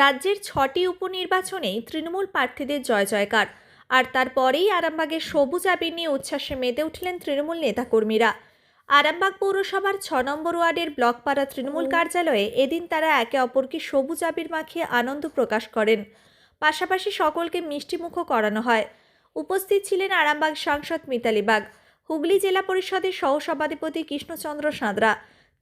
রাজ্যের ছটি উপনির্বাচনেই তৃণমূল প্রার্থীদের জয় জয়কার। আর তারপরেই আরামবাগের সবুজ আবির নিয়ে উচ্ছ্বাসে মেতে উঠলেন তৃণমূল নেতাকর্মীরা। আরামবাগ পৌরসভার ছ নম্বর ওয়ার্ডের ব্লকপাড়া তৃণমূল কার্যালয়ে এদিন তারা একে অপরকে সবুজ আবির মাখিয়ে আনন্দ প্রকাশ করেন। পাশাপাশি সকলকে মিষ্টিমুখও করানো হয়। উপস্থিত ছিলেন আরামবাগ সাংসদ মিতালি বাগ হুগলি জেলা পরিষদের সহসভাধিপতি কৃষ্ণচন্দ্র সাঁতরা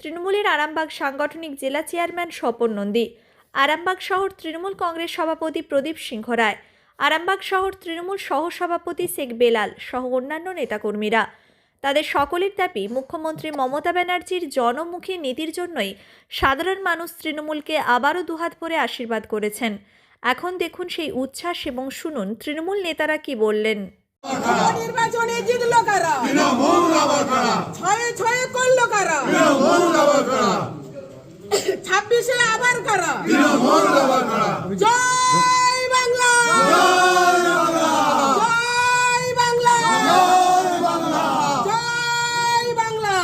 তৃণমূলের আরামবাগ সাংগঠনিক জেলা চেয়ারম্যান স্বপন নন্দী আরামবাগ শহর তৃণমূল কংগ্রেস সভাপতি প্রদীপ সিংহ রায় আরামবাগ শহর তৃণমূল সহসভাপতি শেখ বেলাল সহ অন্যান্য নেতাকর্মীরা। তাদের সকলের দাবি মুখ্যমন্ত্রী মমতা ব্যানার্জির জনমুখী নীতির জন্যই সাধারণ মানুষ তৃণমূলকে আবারও দুহাত ভরে আশীর্বাদ করেছেন। এখন দেখুন সেই উচ্ছ্বাস এবং শুনুন তৃণমূল নেতারা কি বললেন। নির্বাচনে জিতলো কারা? ছয়ে ছয়ে করল কারা? ছাব্বিশে আবার কারা। জয় বাংলা। জয় বাংলা। জয় বাংলা।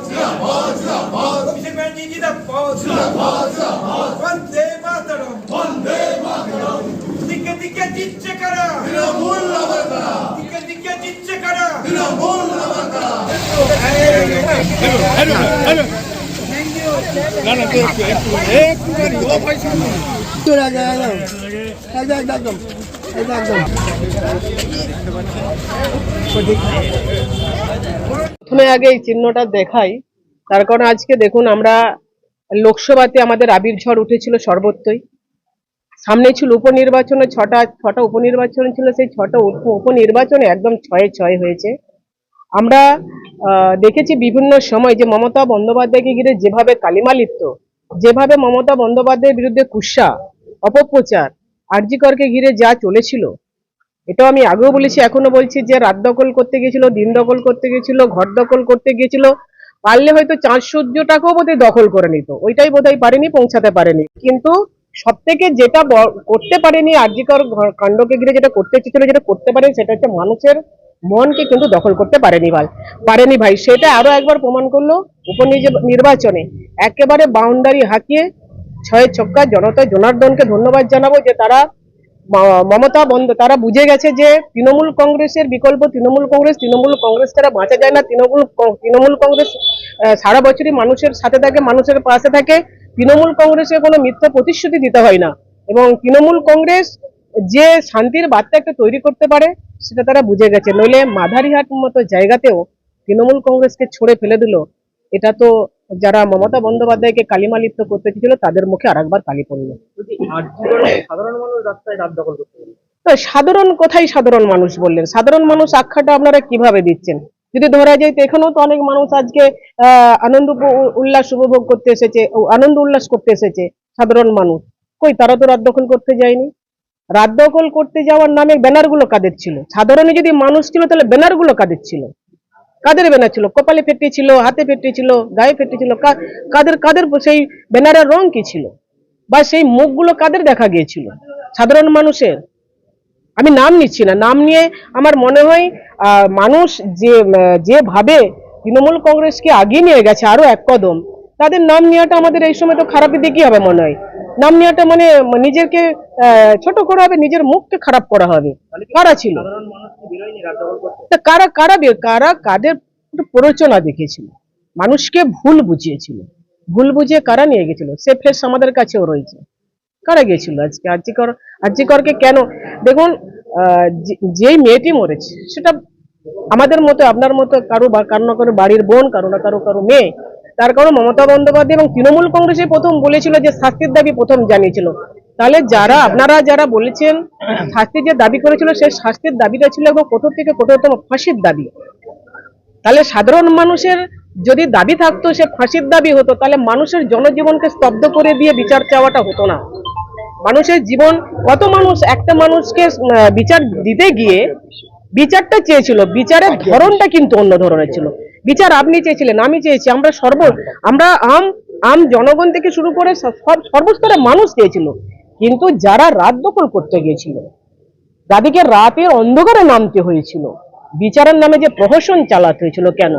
জিন্দাবাদ অভিষেক ব্যানার্জি জিন্দাবাদ জিন্দাবাদ বন্দে মাতরম বন্দে মাতরম দিকে দিকে জিতছে কারা তৃণমূল দিকে দিকে জিতছে কারা তৃণমূল একটু রাখো, প্রথমে আগে এই চিহ্নটা দেখাই। তার কারণ আজকে দেখুন, আমরা লোকসভাতে আমাদের আবির ঝড় উঠেছিল সর্বত্রই। সামনে ছিল উপনির্বাচনে ছটা ছটা উপনির্বাচন ছিল, সেই ছটা উপ- উপনির্বাচনে একদম ছয়ে ছয় হয়েছে। আমরা দেখেছি বিভিন্ন সময় যে মমতা বন্দ্যোপাধ্যায়কে ঘিরে যেভাবে কালিমালিপ্ত যেভাবে মমতা বন্দ্যোপাধ্যায়ের বিরুদ্ধে কুৎসা, অপপ্রচার আরজিকরকে ঘিরে যা চলেছিল, এটাও আমি আগেও বলেছি, এখনও বলছি যে রাত দখল করতে গিয়েছিল, দিন দখল করতে গিয়েছিল, ঘর দখল করতে গিয়েছিল, পারলে হয়তো চার সূর্যটাকেও বোধহয় দখল করে নিত, ওইটাই বোধহয় পারেনি, পৌঁছাতে পারেনি। কিন্তু সব থেকে যেটা করতে পারেনি আর্যিকর কাণ্ডকে ঘিরে যেটা করতে চেয়েছিল, যেটা করতে পারেনি, সেটা হচ্ছে মানুষের মনকে কিন্তু দখল করতে পারেনি ভাই পারেনি ভাই। সেটা আরও একবার প্রমাণ করল উপনির্বাচনে। একেবারে বাউন্ডারি হাঁকিয়ে ছয় ছক্কা জনতা জনার্দনকে ধন্যবাদ জানাব যে তারা মমতা বন্দ, তারা বুঝে গেছে যে তৃণমূল কংগ্রেসের বিকল্প তৃণমূল কংগ্রেস তৃণমূল কংগ্রেস তারা বাঁচা যায় না। তৃণমূল তৃণমূল কংগ্রেস সারা বছরই মানুষের সাথে থাকে, মানুষের পাশে থাকে। তৃণমূল কংগ্রেসে কোনো মিথ্যা প্রতিশ্রুতি দিতে হয় না। এবং তৃণমূল কংগ্রেস যে শান্তির বার্তা একটা তৈরি করতে পারে সেটা তারা বুঝে গেছে। নইলে মাধারিহাট মতো জায়গাতেও তৃণমূল কংগ্রেসকে ছড়ে ফেলে দিল। এটা তো যারা মমতা বন্দ্যোপাধ্যায়কে কালিমালিপ্ত করতে চেয়েছিল তাদের মুখে আরেকবার কালি পড়ল। তো সাধারণ কথাই সাধারণ মানুষ বললেন। সাধারণ মানুষ আখ্যাটা আপনারা কীভাবে দিচ্ছেন? যদি ধরা যায় তো এখানেও তো অনেক মানুষ আজকে আহ আনন্দ উল্লাস উপভোগ করতে এসেছে আনন্দ উল্লাস করতে এসেছে সাধারণ মানুষ। কই তারা তো রাত দখল করতে যায়নি। রাত দখল করতে যাওয়ার নামে ব্যানারগুলো কাদের ছিল? সাধারণে যদি মানুষ ছিল, তাহলে ব্যানারগুলো কাদের ছিল? কাদের ব্যানার ছিল? কপালে ফেটে ছিল, হাতে ফেটে ছিল, গায়ে ফেটে ছিল কাদের কাদের সেই ব্যানারের রং কি ছিল? বা সেই মুখগুলো কাদের দেখা গিয়েছিল? সাধারণ মানুষের? আমি নাম নিচ্ছি না। নাম নিয়ে আমার মনে হয় মানুষ যে যেভাবে তৃণমূল কংগ্রেসকে আগিয়ে নিয়ে গেছে আরও এক কদম, তাদের নাম নেওয়াটা আমাদের এই সময় তো খারাপের দিকেই হবে মনে হয়। নাম নেওয়াটা মানে নিজেকে ছোট করা হবে নিজের মুখকে খারাপ করা হবে। কারা ছিল? কারা কারা কারা কাদের প্ররোচনা দেখিয়েছিল মানুষকে ভুল বুঝিয়েছিল। ভুল বুঝিয়ে কারা নিয়ে গেছিল? সে ফেস আমাদের কাছেও রয়েছে। কারা গিয়েছিল আজকে? আর্যিকর আর্যিকরকে কেন? দেখুন আহ, যে- যেই মেয়েটি মরেছে সেটা আমাদের মতো আপনার মতো কারও বা কারও না কারও বাড়ির বোন কারও না কারও কারও মেয়ে তার কারণ মমতা বন্দ্যোপাধ্যায় এবং তৃণমূল কংগ্রেসে প্রথম বলেছিল যে শাস্তির দাবি প্রথম জানিয়েছিল। তাহলে যারা, আপনারা যারা বলেছেন শাস্তির যে দাবি করেছিল সেই শাস্তির দাবিটা ছিল এবং কঠোর থেকে কঠোরতম ফাঁসির দাবি। তাহলে সাধারণ মানুষের যদি দাবি থাকতো, সে ফাঁসির দাবি হতো, তাহলে মানুষের জনজীবনকে স্তব্ধ করে দিয়ে বিচার চাওয়াটা হতো না। মানুষের জীবন, কত মানুষ, একটা মানুষকে বিচার দিতে গিয়ে বিচারটা চেয়েছিল। বিচারের ধরনটা কিন্তু অন্য ধরনের ছিল। বিচার আপনি চেয়েছিলেন, আমি চেয়েছি, আমরা সর্ব আমরা আম আম জনগণ থেকে শুরু করে সব, সর্বস্তরে মানুষ চেয়েছিল। কিন্তু যারা রাত দখল করতে গিয়েছিল, তাদেরকে রাতের অন্ধকারে নামতে হয়েছিল। বিচারের নামে যে প্রহসন চালাতে হয়েছিল কেন?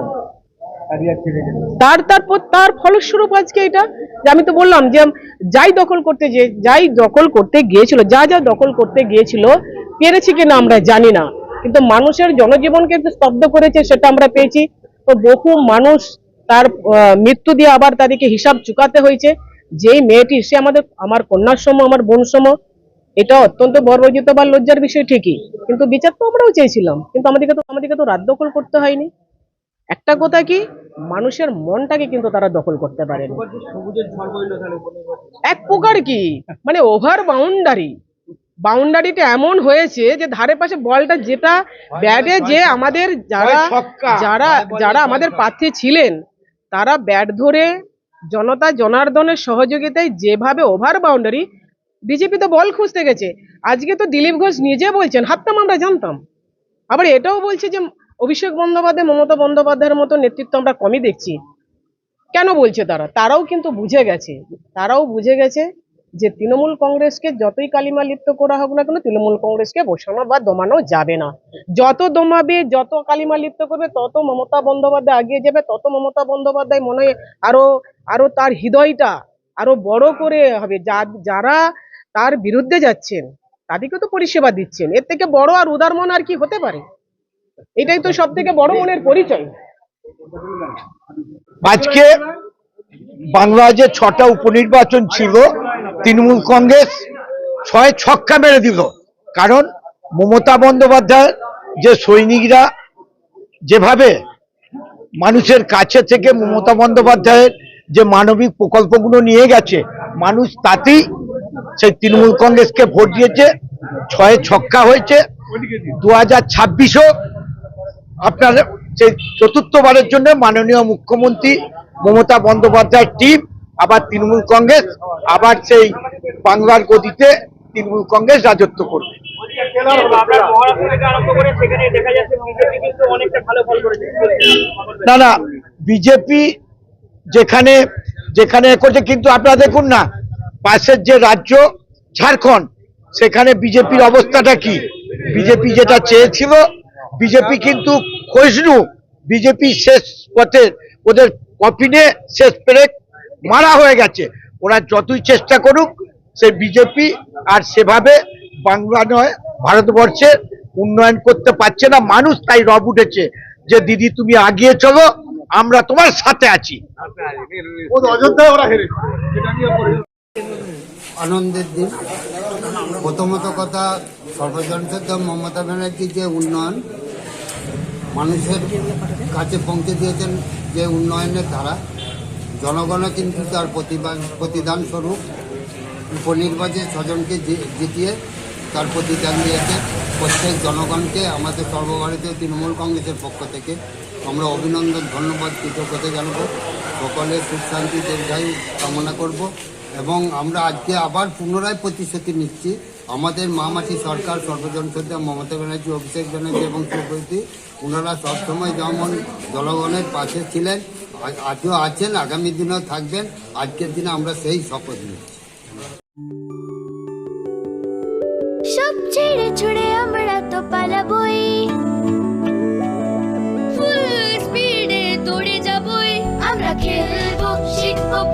তার তারপর তার ফলস্বরূপ আজকে এটা, যে আমি তো বললাম যে যাই দখল করতে যে, যাই দখল করতে গিয়েছিল, যা যা দখল করতে গিয়েছিল, পেরেছি কিনা আমরা জানি না। কিন্তু মানুষের জনজীবনকে স্তব্ধ করেছে, সেটা আমরা পেয়েছি। তো বহু মানুষ তার মৃত্যু দিয়ে আবার তাদেরকে হিসাব চুকাতে হয়েছে। যেই মেয়েটি, সে আমাদের, আমার কন্যার সম, আমার বোন সম, এটা অত্যন্ত গর্বজিত বা লজ্জার বিষয় ঠিকই। কিন্তু বিচার তো আমরাও চেয়েছিলাম, কিন্তু আমাদেরকে তো আমাদেরকে তো রাত দখল করতে হয়নি। একটা কথা কি, মানুষের মনটাকে কিন্তু তারা দখল করতে পারেনি। এক প্রকার কি? মানে ওভার বাউন্ডারি বাউন্ডারিটা এমন হয়েছে যে ধারে পাশে বলটা যেটা ব্যাটে যে আমাদের যারা যারা যারা আমাদের প্রার্থী ছিলেন তারা ব্যাট ধরে জনতা জনার্দনের সহযোগিতায় যেভাবে ওভার বাউন্ডারি বিজেপি তো বল খুঁজতে গেছে। আজকে তো দিলীপ ঘোষ নিজে বলছেন হাততাম আমরা জানতাম। আবার এটাও বলছে যে অভিষেক বন্দ্যোপাধ্যায় মমতা বন্দ্যোপাধ্যায়ের মতো নেতৃত্ব আমরা কমই দেখছি। কেন বলছে তারা? তারাও কিন্তু বুঝে গেছে তারাও বুঝে গেছে যে তৃণমূল কংগ্রেসকে যতই কালিমা লিপ্ত করা হোক না কেন, তৃণমূল কংগ্রেসকে বসানো বা দমানো যাবে না। যত দমাবে, যত কালিমা লিপ্ত করবে, তত মমতা বন্দ্যোপাধ্যায় এগিয়ে যাবে, তত মমতা বন্দ্যোপাধ্যায় মনে হয় আরও আরও তার হৃদয়টা আরও বড় করে হবে। যারা তার বিরুদ্ধে যাচ্ছেন, তাদেরকে তো পরিষেবা দিচ্ছেন। এর থেকে বড় আর উদার মন আর কি হতে পারে? এটাই তো সব থেকে বড় মনের পরিচয়। আজকে বাংলা যে ছটা উপনির্বাচন ছিল তৃণমূল কংগ্রেস ছয় ছক্কা মেরে দিল। কারণ মমতা বন্দ্যোপাধ্যায় যে সৈনিকরা যেভাবে মানুষের কাছে থেকে মমতা বন্দ্যোপাধ্যায়ের যে মানবিক প্রকল্পগুলো নিয়ে গেছে, মানুষ তাতেই সেই তৃণমূল কংগ্রেসকে ভোট দিয়েছে। ছয়ে ছক্কা হয়েছে। দু হাজার ছাব্বিশও আপনার সেই চতুর্থবারের জন্য মাননীয় মুখ্যমন্ত্রী মমতা বন্দ্যোপাধ্যায়ের টিম আবার তৃণমূল কংগ্রেস আবার সেই বাংলার গদিতে তৃণমূল কংগ্রেস রাজত্ব করবে। না না, বিজেপি যেখানে যেখানে করছে, কিন্তু আপনারা দেখুন না, পাশের যে রাজ্য ঝাড়খণ্ড, সেখানে বিজেপির অবস্থাটা কি? বিজেপি যেটা চেয়েছিল, বিজেপি কিন্তু ক্ষয়িষ্ণু বিজেপি শেষ পথে, ওদের কফিনে শেষ পেরেক মারা হয়ে গেছে। ওরা যতই চেষ্টা করুক সে বিজেপি আর সেভাবে বাংলা নয় ভারতবর্ষের উন্নয়ন করতে পারছে না। মানুষ তাই রব উঠেছে যে দিদি তুমি আগিয়ে চলো আমরা তোমার সাথে আছি। আনন্দের দিন। প্রথমত কথা সর্বজনশ্রদ্ধ মমতা ব্যানার্জির যে উন্নয়ন মানুষের কাছে পৌঁছে দিয়েছেন যে উন্নয়নের ধারা। জনগণও কিন্তু তার প্রতিদান স্বরূপ উপনির্বাচনে জি- জিতিয়ে তার প্রতিদান দিয়েছে। প্রত্যেক জনগণকে, আমাদের সর্বভারতীয় তৃণমূল কংগ্রেসের পক্ষ থেকে আমরা অভিনন্দন, ধন্যবাদ, কৃতজ্ঞতা জানাব। সকলের সুখ শান্তি, দীর্ঘায়ু কামনা করব এবং আমরা আজকে আবার পুনরায় প্রতিশ্রুতি নিচ্ছি। আমাদের মামাটি সরকার, সর্বজন শ্রদ্ধা, মমতা ব্যানার্জি, অভিষেক ব্যানার্জি এবং সুপ্রীতি ওনারা সবসময় যেমন জনগণের পাশে ছিলেন আজও আছেন, আগামী দিনেও থাকবেন, আজকের দিনে আমরা সেই শপথ নিচ্ছি সব ছেড়ে ছুড়ে আমরা তো পালাবই। ফুল স্পিডে দৌড়ে যাবই। আমরা খেলব, শিখব